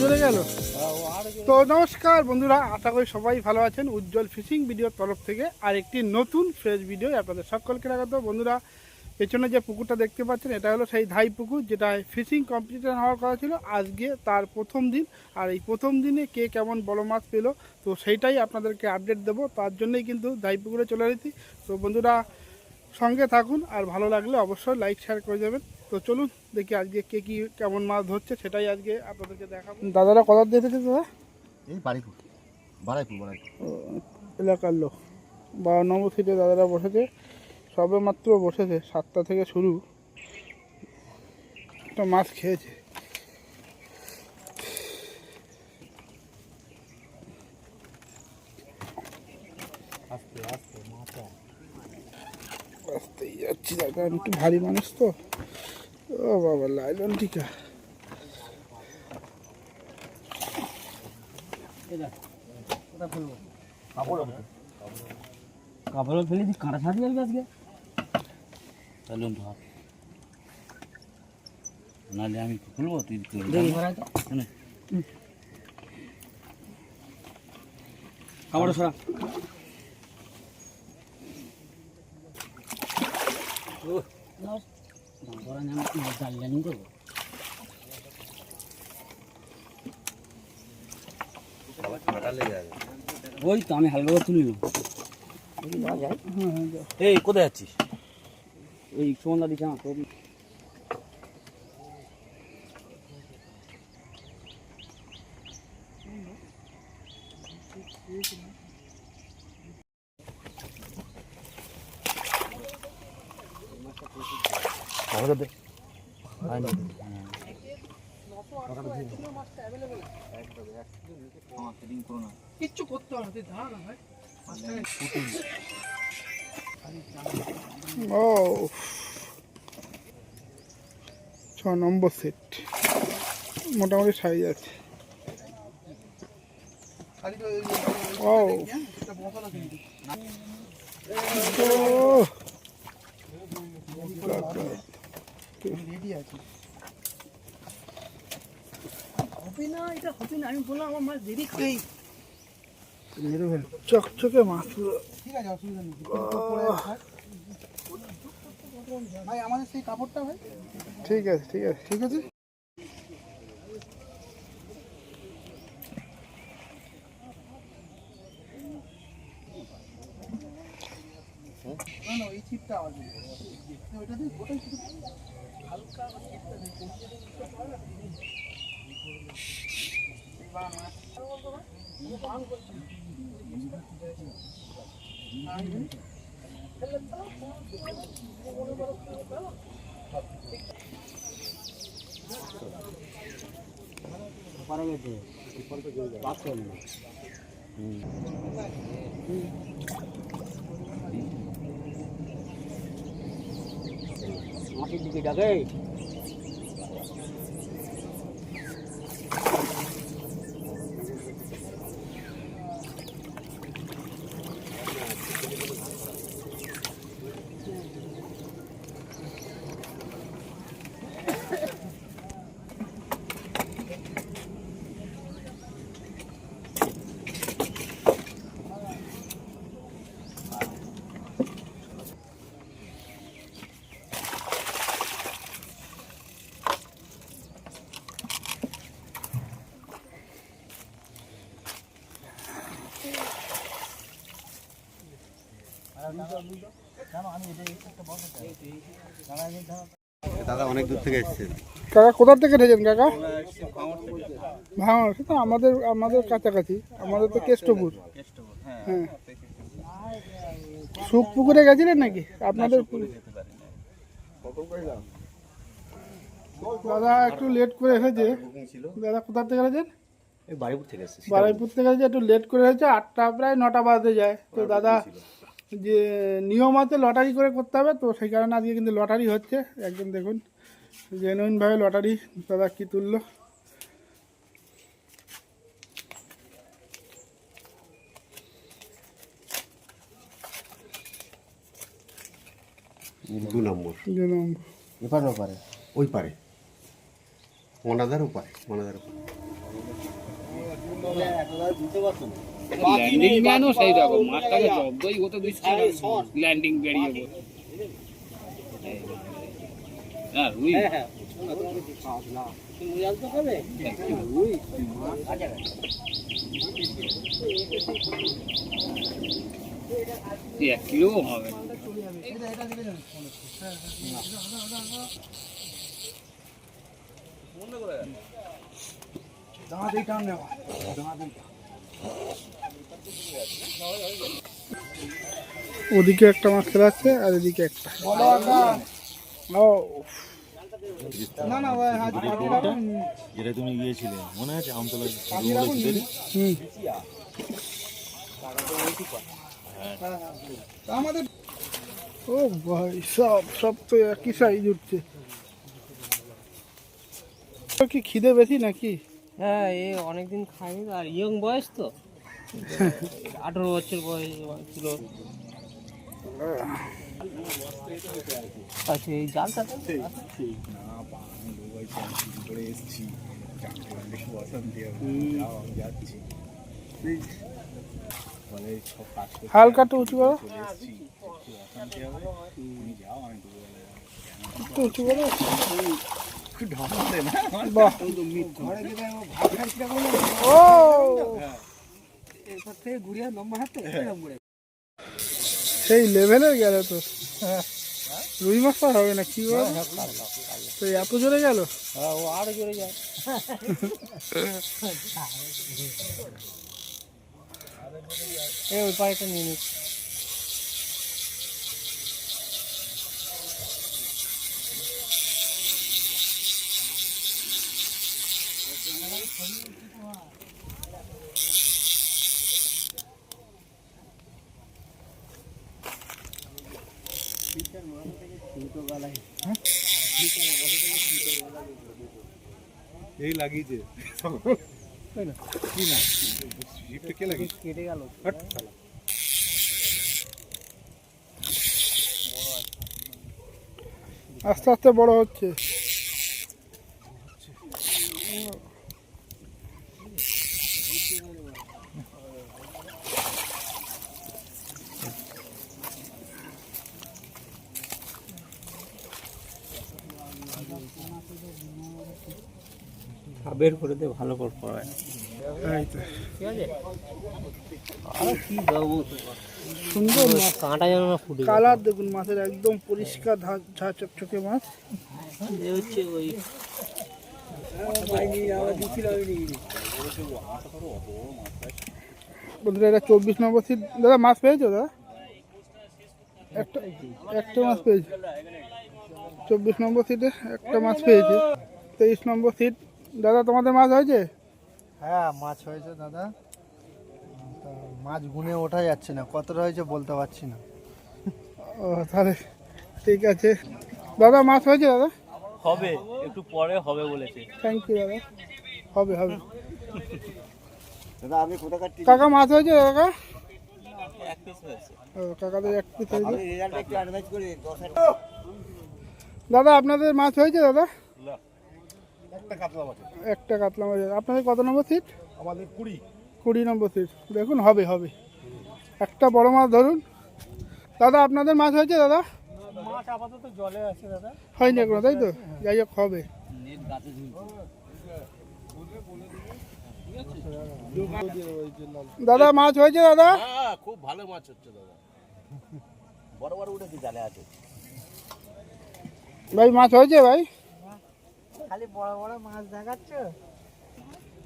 জোরে গেল। তো নমস্কার বন্ধুরা, আশা করি সবাই ভালো আছেন। উজ্জ্বল ফিশিং ভিডিওর তরফ থেকে আর একটি নতুন ফ্রেশ ভিডিও আপনাদের সকলকে স্বাগত। বন্ধুরা, পেছনে যে পুকুরটা দেখতে পাচ্ছেন, এটা হলো সেই ধাই পুকুর যেটা ফিশিং কম্পিটিশন হওয়ার কথা ছিল। আজকে তার প্রথম দিন, আর এই প্রথম দিনে কে কেমন বড় মাছ পেল, তো সেইটাই আপনাদেরকে আপডেট দেবো। তার জন্যই কিন্তু ধাই পুকুরে চলে এসেছি। তো বন্ধুরা, সঙ্গে থাকুন, আর ভালো লাগলে অবশ্যই লাইক শেয়ার করে যাবেন তো চলুন দেখি আজকে কে কি কেমন মাছ ধরছে সেটাই আজকে আপনাদেরকে দেখাবো। দাদারা কদার দিয়েছে দাদা? এই বাড়িপুর বাড়াইপুর বাড়াইপুর। এলাকার লোক। বারো নম্বর সিটে দাদারা বসেছে সবে মাত্র বসেছে সাতটা থেকে শুরু। একটা মাছ খেয়েছে। আস্তে আস্তে মাথা। আসতেই যাচ্ছি দাদা আমি একটু ভারী মানুষ তো। ও বাবা লাইলন টিকা কাপড় ফেলে দি কাঁটা ছাড়ি যাবে আজকে তাহলে ধর নাহলে আমি খুলবো তুই দেখি ভরাই তো কাপড় সরা জানলেন তো ওই তো আমি হালকা করে তুলি এই কোথায় যাচ্ছিস ওই সুমন্দা দিচ্ছে আমার তো আমাকে দে কিচ্ছু করতে হবে তুই দাঁড়া ভাই। ও ছ নম্বর সেট মোটামুটি সাইজ আছে। ও। ও হবে না এটা হবে না আমি বললাম আমার মাছ দেরি চকচকে মাছ। ঠিক আছে অসুবিধা নেই ভাই আমাদের সেই কাপড়টা ভাই। ঠিক আছে ঠিক আছে। ঠিক আছে? না না এই ছিপটা আওয়াজ ওইটা দিয়ে ওটাই শুধু পারা গেছে বাঁচতে হবে না মাটির দিকে ডাকে দাদা অনেক দূর থেকে এসেছেন কাকা কোথা থেকে এসেছেন কাকা? ভাঙড় সেটা আমাদের আমাদের কাছাকাছি। আমাদের তো কেষ্টপুর হ্যাঁ। সুখ পুকুরে গেছিলেন নাকি? আপনাদের দাদা একটু লেট করে এসেছে। দাদা কোথা থেকে এসেছেন? এই থেকে বারাইপুর থেকে একটু লেট করে এসেছে আটটা প্রায় নটা বাজতে যায়। তো দাদা যে নিয়ম আছে লটারি করে করতে হবে তো সেই কারণে আজকে কিন্তু লটারি হচ্ছে। একদম দেখুন জেনুইনভাবে লটারি দাদা কি তুললো? দু নম্বর। যে নম্বর। এপার ওপারে ওই পারে। মনাদার ওপারে মনাদার ওপারে। ল্যান্ডিং ম্যানও সেই রকম মাছটাকে জব্দই হতে দিচ্ছে ল্যান্ডিং বেরিয়ে হ্যাঁ রুই। রুই এক কিলো হবে। দাঁড়াতেই টান নেওয়া। ওদিকে একটা মাছ খেলাচ্ছে আর এদিকে একটা। ও যেটা তুমি গিয়েছিলে মনে আছে? আমতলা তা? আমাদের ও ভাই সব সব তো একই সাইজ উঠছে। কি খিদে বেশি নাকি? হ্যাঁ এ অনেকদিন খাইনি তো, আর ইয়ং বয়স তো। আঠারো বছর বয়স ছিল। আচ্ছা এই জালটা তো? হালকা একটু উঁচু করো। একটু উঁচু করো। করে। সেই লেভেলের গেল তো। রুই মাছ তো হবে না কি বল? তো এত জোরে গেল? হ্যাঁ, ও আরও জোরে যায়। ওই পাড়িটা নিয়ে নিচ্ছি এই লাগিয়েছে। কি না? জিপটা কে লাগিয়েছে? কেটে গেল। আস্তে আস্তে বড় হচ্ছে। বের করে দে ভালো করে পড়ায়। ঠিক আছে? আর কি দেবো সুন্দর মাছ। কাঁটা যেন না ফুটে কালার দেখুন মাছের একদম পরিষ্কার ঝা চকচকে মাছ। এ হচ্ছে ওই বন্ধুরা এটা চব্বিশ নম্বর সিট। দাদা মাছ পেয়েছ দাদা? একটা একটা মাছ পেয়েছে। চব্বিশ নম্বর সিটে একটা মাছ পেয়েছে। তেইশ নম্বর সিট। দাদা তোমাদের মাছ হয়েছে? হ্যাঁ মাছ হয়েছে দাদা। মাছ গুনে ওঠা যাচ্ছে না কতটা হয়েছে বলতে পারছি না। ও তাহলে ঠিক আছে। দাদা মাছ হয়েছে দাদা? হবে একটু পরে হবে বলেছে। থ্যাংক ইউ দাদা। হবে হবে। দাদা আপনি কোথাকার কাকা মাছ হয়েছে ও কাকাদের এক পিস হয়েছে। দাদা আপনাদের মাছ হয়েছে দাদা? একটা কাতলা মাছ একটা কাতলা মাছ আপনাদের কত নম্বর সিট আমাদের কুড়ি। কুড়ি নম্বর সিট দেখুন হবে হবে। একটা বড় মাছ ধরুন। দাদা আপনাদের মাছ হয়েছে দাদা? মাছ আপাতত জলে আছে দাদা। হয়নি এখনও তাই তো? যাই হোক হবে। দাদা মাছ হয়েছে দাদা? হ্যাঁ খুব ভালো মাছ হচ্ছে দাদা। বড় বড় উঠেছে জালে আছে। ভাই মাছ হয়েছে ভাই? খালি বড় বড় মাছ দেখাচ্ছ?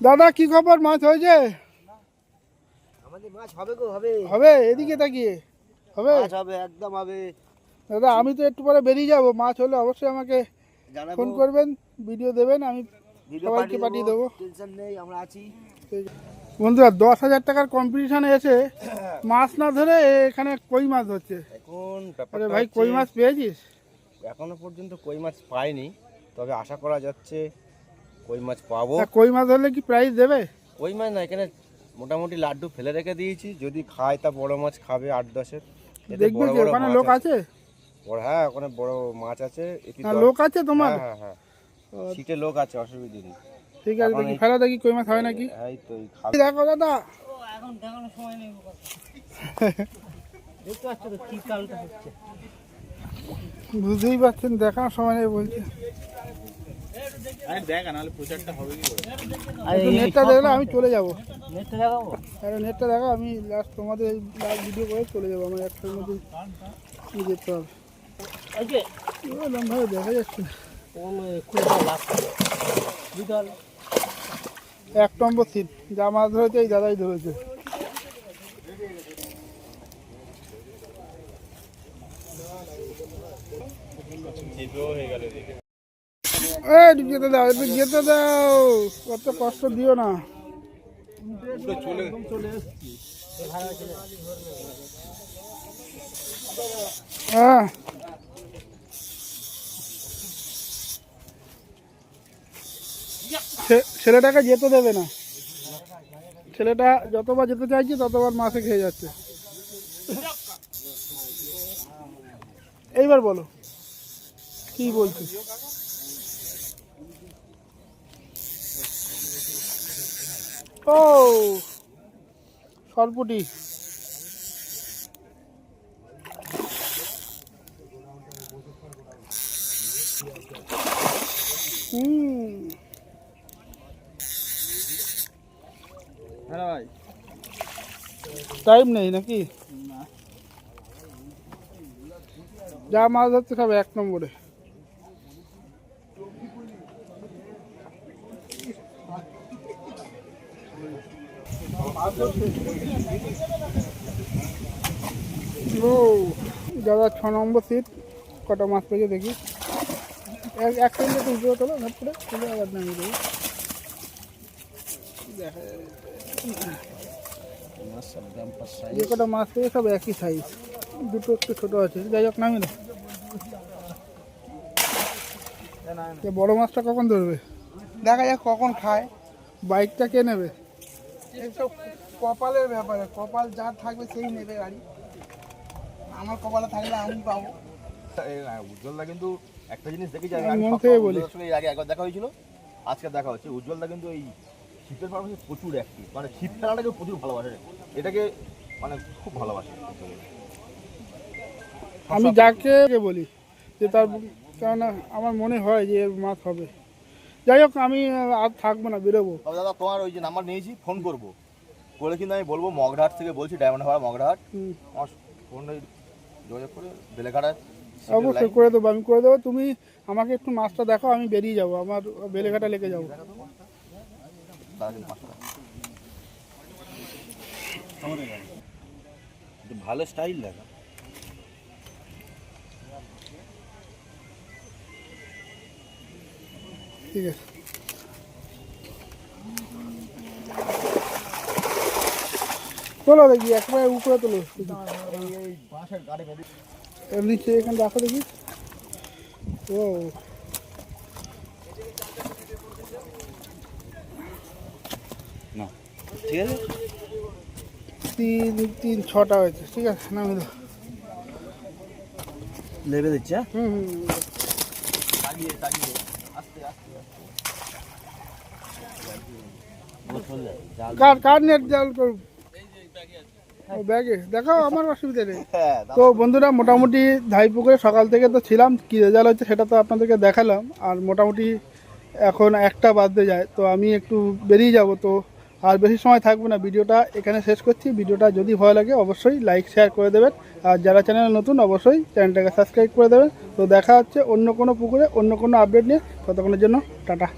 দাদা কি খবর? মাছ হয়েছে? আমাদের মাছ হবে গো হবে। হবে? এদিকে তাকিয়ে। হবে? মাছ হবে একদম হবে। দাদা আমি তো একটু পরে বেরিয়ে যাব। মাছ হলে অবশ্যই আমাকে ফোন করবেন ভিডিও দেবেন আমি ভিডিও সবাইকে পাঠিয়ে দেবো টেনশন নেই আমরা আছি। বন্ধুরা দশ হাজার টাকার কম্পিটিশনে এসে মাছ না ধরে এখানে কই মাছ ধরছে? এখন আরে ভাই কই মাছ পেয়েছিস? এখনও পর্যন্ত কই মাছ পাইনি। তবে আশা করা যাচ্ছে কই মাছ পাবো। কই মাছ হলে কি প্রাইস দেবে? কই মাছ না এখানে মোটামুটি লাড্ডু ফেলে রেখে দিয়েছি যদি খায় তা বড় মাছ খাবে আট দশের। দেখবে বড় কি ওখানে লোক আছে। বড় হ্যাঁ ওখানে বড় মাছ আছে না লোক আছে তোমার? হ্যাঁ হ্যাঁ হ্যাঁ। সিটে লোক আছে অসুবিধে নেই। ঠিক আছে দেখি ফেলা দেখি কই মাছ হয় নাকি। এই তো খাবে। দেখো দাদা। এখন দেখানোর সময় নেই দেখতে পাচ্ছ তো কি কামটা হচ্ছে। বুঝতেই পারছেন দেখার সময় নেই বলছে আর একটু নেটটা দেখলে আমি চলে যাব। নেটটা দেখা আমি লাস্ট তোমাদের লাস্ট ভিডিও করে চলে যাব আমার একটার মধ্যে যেতে হবে? ভাবে দেখা যাচ্ছে এক নম্বর সিট যা মাছ ধরেছে এই দাদাই ধরেছে। একটু যেতে দাও একটু যেতে দাও। কত কষ্ট দিও না। হ্যাঁ ছেলেটাকে যেতে দেবে না। ছেলেটা যতবার যেতে চাইছে, ততবার মাসে খেয়ে যাচ্ছে। এইবার বলো, কি বলছি ও সরপুটি। হুম। টাইম নেই নাকি? যা মাছ ধরতে খাবে এক নম্বরে। ও দাদা ছ নম্বর সিট কটা মাছ পেয়েছে দেখি। এক- সেকেন্ড একটু উপরে তোলো ঘাট করে তুলে আবার নামিয়ে দেবো। যে কটা মাছ পেয়ে সব একই সাইজ দুটো একটু ছোট আছে যাই হোক নামি না তো বড় মাছটা কখন ধরবে? দেখা যাক কখন খায়। বাইকটা কে নেবে? এইসব কপালের ব্যাপারে কপাল যার থাকবে সেই নেবে গাড়ি। আমার কপালে থাকলে আমি পাবো। উজ্জ্বলদা কিন্তু একটা জিনিস। উজ্জ্বলদার সঙ্গে এর আগে একবার দেখা হয়েছিল আজকে দেখা হচ্ছে। উজ্জ্বলদা কিন্তু এই শীতের পারপাসে প্রচুর অ্যাক্টিভ মানে শীত খেলাটাকে প্রচুর ভালোবাসে। এটাকে মানে খুব ভালোবাসে। আমি যাকে বলি যে তার কেননা আমার মনে হয় যে এর মাছ হবে। যাই হোক আমি আর থাকব না বেরোবো। তবে দাদা তোমার ওই যে নাম্বার নিয়েছি ফোন করব। করে কিন্তু আমি বলব মগরাহাট থেকে বলছি ডায়মন্ড হাওড়া মগরাহাট। আমার ফোনে যোগাযোগ করে বেলেঘাটা অবশ্যই করে দেবো আমি করে দেবো। তুমি আমাকে একটু মাছটা দেখো আমি বেরিয়ে যাব আমার বেলেঘাটা লেগে যাব। ভালো স্টাইল দেখা ঠিক আছে। তোলো দেখি একবারে উপরে তোলো। নিচে এখানে রাখো দেখি। ও। ঠিক আছে? তিন তিন ছটা হয়েছে ঠিক আছে নামে দাও। লেবে দিচ্ছে হুম হুম হুম। কার কার নেট জাল করব ও ব্যাগে। দেখাও আমার অসুবিধা নেই। হ্যাঁ তো বন্ধুরা মোটামুটি ধাইপুকুরে সকাল থেকে তো ছিলাম কী রেজাল্ট হচ্ছে সেটা তো আপনাদেরকে দেখালাম। আর মোটামুটি এখন একটা বাজতে যায় তো আমি একটু বেরিয়ে যাব। তো আর বেশি সময় থাকব না ভিডিওটা এখানে শেষ করছি। ভিডিওটা যদি ভালো লাগে অবশ্যই লাইক শেয়ার করে দেবেন। আর যারা চ্যানেল নতুন অবশ্যই চ্যানেলটাকে সাবস্ক্রাইব করে দেবেন। তো দেখা হচ্ছে অন্য কোনো পুকুরে অন্য কোনো আপডেট নিয়ে। ততক্ষণের জন্য টাটা।